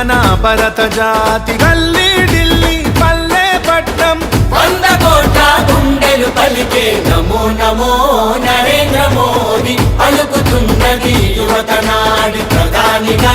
మన భరత జాతి గల్లీ ఢిల్లీ పల్లె పట్టం. వంద కోట్ల గుండెలు పలికే నమో నమో నరేంద్ర మోదీ పలుకుతున్నది యువత నాడి ప్రధానిగా.